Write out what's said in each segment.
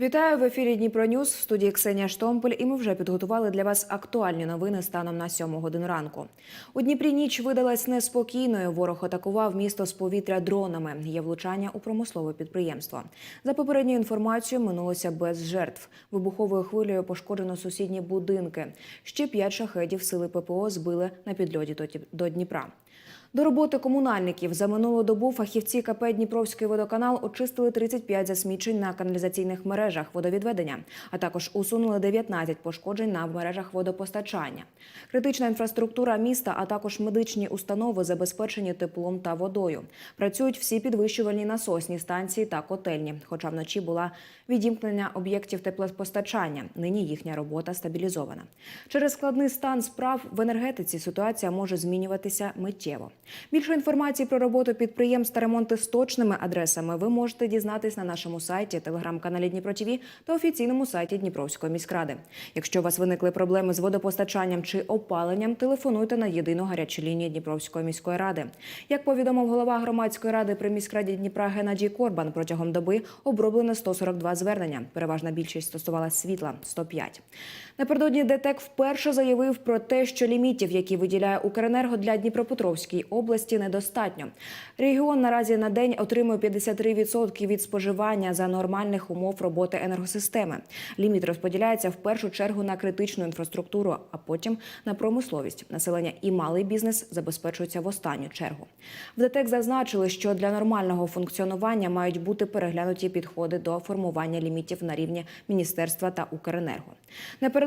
Вітаю в ефірі Дніпро Ньюс в студії Ксенія Штомпель. І ми вже підготували для вас актуальні новини станом на 7 годину ранку. У Дніпрі ніч видалась неспокійною. Ворог атакував місто з повітря дронами. Є влучання у промислове підприємство. За попередньою інформацією, минулося без жертв. Вибуховою хвилею пошкоджено сусідні будинки. Ще п'ять шахедів сили ППО збили на підльоті до до Дніпра. До роботи комунальників за минулу добу фахівці КП Дніпровський водоканал очистили 35 засмічень на каналізаційних мережах водовідведення, а також усунули 19 пошкоджень на мережах водопостачання. Критична інфраструктура міста, а також медичні установи забезпечені теплом та водою. Працюють всі підвищувальні насосні станції та котельні. Хоча вночі була відімкнення об'єктів теплопостачання. Нині їхня робота стабілізована. Через складний стан справ в енергетиці ситуація може змінюватися миттєво. Більше інформації про роботу підприємств та ремонти з точними адресами ви можете дізнатись на нашому сайті, телеграм-каналі Дніпро ТВ та офіційному сайті Дніпровської міськради. Якщо у вас виникли проблеми з водопостачанням чи опаленням, телефонуйте на єдину гарячу лінію Дніпровської міської ради. Як повідомив голова громадської ради при міськраді Дніпра Геннадій Корбан, протягом доби оброблено 142 звернення. Переважна більшість стосувалася світла 105. Напередодні ДТЕК вперше заявив про те, що лімітів, які виділяє Укренерго для Дніпропетровської області, недостатньо. Регіон наразі на день отримує 53% від споживання за нормальних умов роботи енергосистеми. Ліміт розподіляється в першу чергу на критичну інфраструктуру, а потім на промисловість. Населення і малий бізнес забезпечуються в останню чергу. В ДТЕК зазначили, що для нормального функціонування мають бути переглянуті підходи до формування лімітів на рівні міністерства та Укренерго.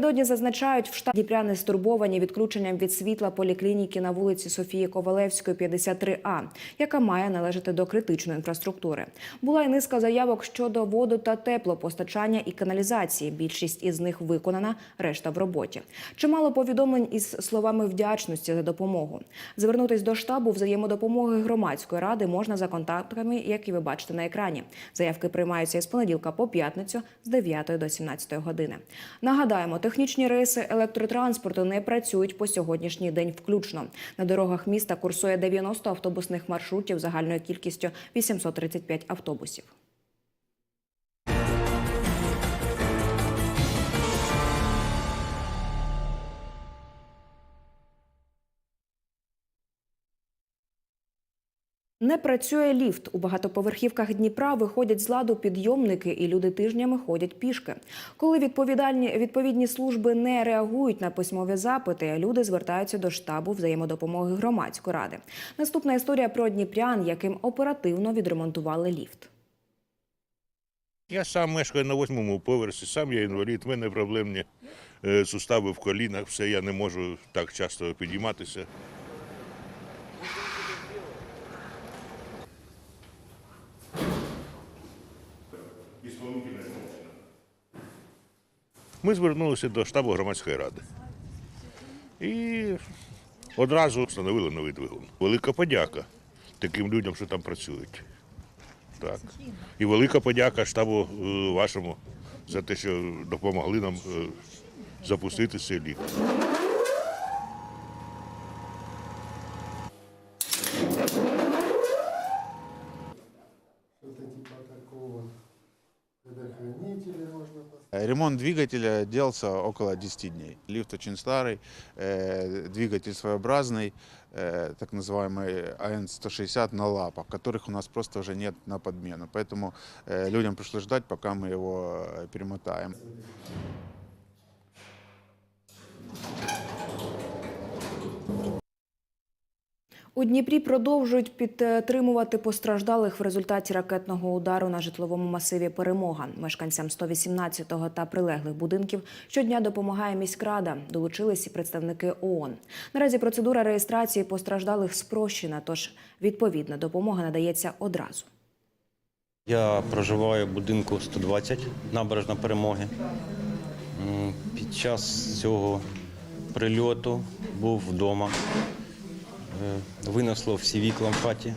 Напередодні зазначають, в штабі Дніпряни стурбовані відключенням від світла поліклініки на вулиці Софії Ковалевської, 53А, яка має належати до критичної інфраструктури. Була й низка заявок щодо воду та теплопостачання і каналізації. Більшість із них виконана, решта в роботі. Чимало повідомлень із словами вдячності за допомогу. Звернутись до штабу взаємодопомоги громадської ради можна за контактами, які ви бачите на екрані. Заявки приймаються із понеділка по п'ятницю з 9 до 17 години. Нагадаємо, технічні рейси електротранспорту не працюють по сьогоднішній день включно. На дорогах міста курсує 90 автобусних маршрутів загальною кількістю 835 автобусів. Не працює ліфт. У багатоповерхівках Дніпра виходять з ладу підйомники, і люди тижнями ходять пішки. Коли відповідальні відповідні служби не реагують на письмові запити, люди звертаються до штабу взаємодопомоги громадської ради. Наступна історія про дніпрян, яким оперативно відремонтували ліфт. Я сам мешкаю на восьмому поверсі, сам я інвалід, в мене проблемні е, сустави в колінах, все, я не можу так часто підійматися. Ми звернулися до штабу громадської ради. І одразу встановили новий двигун. Велика подяка таким людям, що там працюють. Так. І велика подяка штабу е, вашому за те, що допомогли нам е, запустити цей ліфт. Ремонт двигателя делался около 10 дней. Лифт очень старый, э, двигатель своеобразный, э, так называемый АН-160 на лапах, которых у нас просто уже нет на подмену. Поэтому э, людям пришлось ждать, пока мы его перемотаем. У Дніпрі продовжують підтримувати постраждалих в результаті ракетного удару на житловому масиві Перемога. Мешканцям 118-го та прилеглих будинків щодня допомагає міськрада. Долучились і представники ООН. Наразі процедура реєстрації постраждалих спрощена, тож відповідна допомога надається одразу. Я проживаю в будинку 120 набережна перемоги. Під час цього прильоту був вдома. Е, Винесло всі вікла в хаті,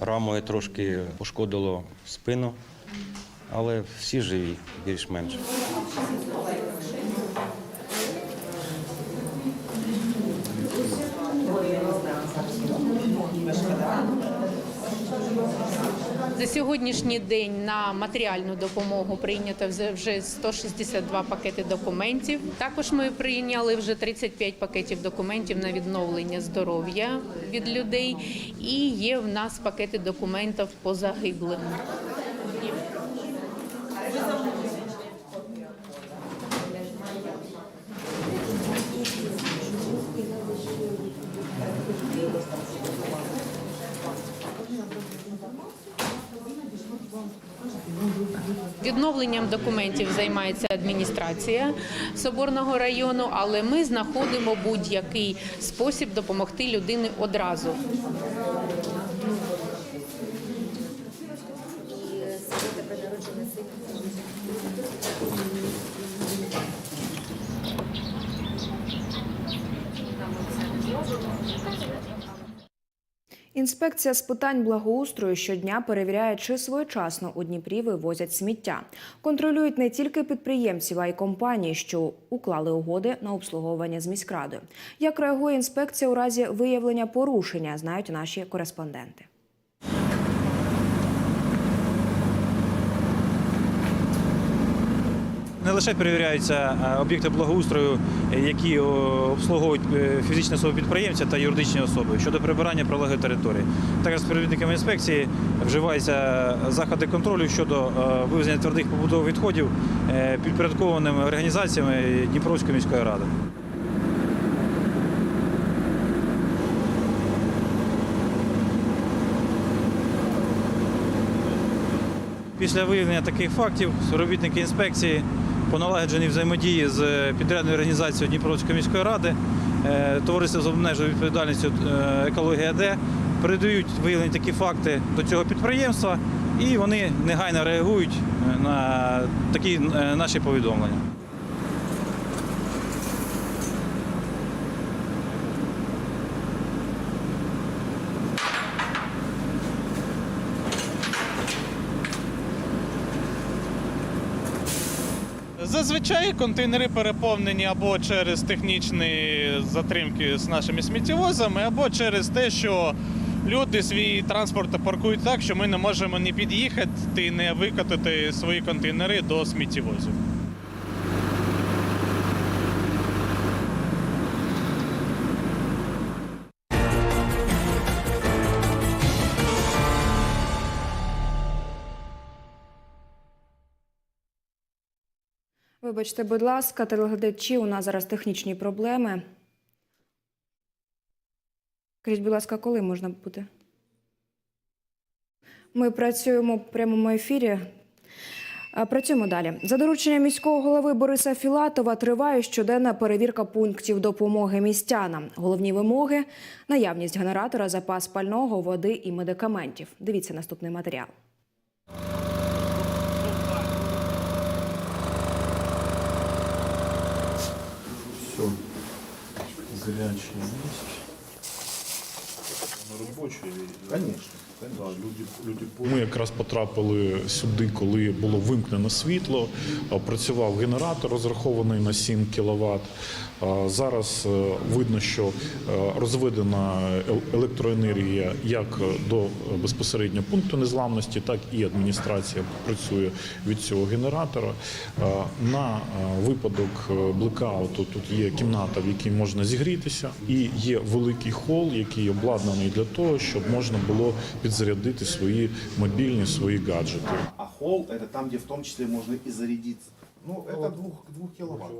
рамою трошки пошкодило спину, але всі живі, більш-менш. За сьогоднішній день на матеріальну допомогу прийнято вже- вже 162 пакети документів. Також ми прийняли вже 35 пакетів документів на відновлення здоров'я від людей. І є в нас пакети документів по загиблих. Відновленням документів займається адміністрація Соборного району, але ми знаходимо будь-який спосіб допомогти людині одразу. Інспекція з питань благоустрою щодня перевіряє, чи своєчасно у Дніпрі вивозять сміття. Контролюють не тільки підприємців, а й компанії, що уклали угоди на обслуговування з міськрадою. Як реагує інспекція у разі виявлення порушення, знають наші кореспонденти. Не лише перевіряються е, об'єкти благоустрою, е, які обслуговують е, фізичні особи підприємця та юридичні особи щодо прибирання прилеглої території. Також з співробітниками інспекції вживаються заходи контролю щодо е, вивезення твердих побутових відходів е, підпорядкованими організаціями Дніпровської міської ради. Після виявлення таких фактів співробітники інспекції по налагодженій взаємодії з підрядною організацією Дніпровської міської ради, е, товариство з обмеженою відповідальністю екології екологія Д передають виявлені такі факти до цього підприємства, і вони негайно реагують е, на такі е, наші повідомлення. Зазвичай контейнери переповнені або через технічні затримки з нашими сміттєвозами, або через те, що люди свій транспорт паркують так, що ми не можемо ні під'їхати, ні викатати свої контейнери до сміттєвозів. Вибачте, будь ласка, телеглядачі, у нас зараз технічні проблеми. Скажіть, будь ласка, коли можна буде? Ми працюємо в прямому ефірі. Працюємо далі. За дорученням міського голови Бориса Філатова триває щоденна перевірка пунктів допомоги містянам. Головні вимоги наявність генератора, запас пального, води і медикаментів. Дивіться наступний матеріал. Горячее есть. Конечно. Да, люди, люди Ми якраз потрапили сюди, коли було вимкнено світло. Працював генератор, розрахований на 7 кВт. Зараз е, видно, що е, розведена електроенергія як до е, безпосередньо пункту незламності, так і адміністрація працює від цього генератора. На випадок блекауту тут є кімната, в якій можна зігрітися, і є великий хол, який обладнаний для того, щоб можна було підзарядити свої мобільні, свої гаджети. А холл це там, де в тому числі можна і зарядитися. Ну, это Два, три, киловатт.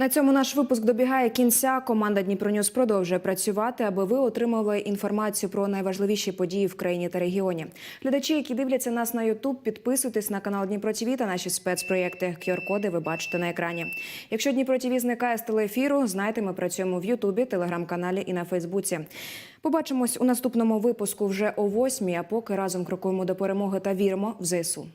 На цьому наш випуск добігає кінця. Команда Дніпронюс продовжує працювати, аби ви отримали інформацію про найважливіші події в країні та регіоні. Глядачі, які дивляться нас на Ютуб, підписуйтесь на канал Дніпро ТВ та наші спецпроєкти. QR-коди ви бачите на екрані. Якщо Дніпро ТВ зникає з телеефіру, знайте, ми працюємо в Ютубі, телеграм-каналі і на Фейсбуці. Побачимось у наступному випуску вже о восьмій. А поки разом крокуємо до перемоги та віримо в ЗСУ.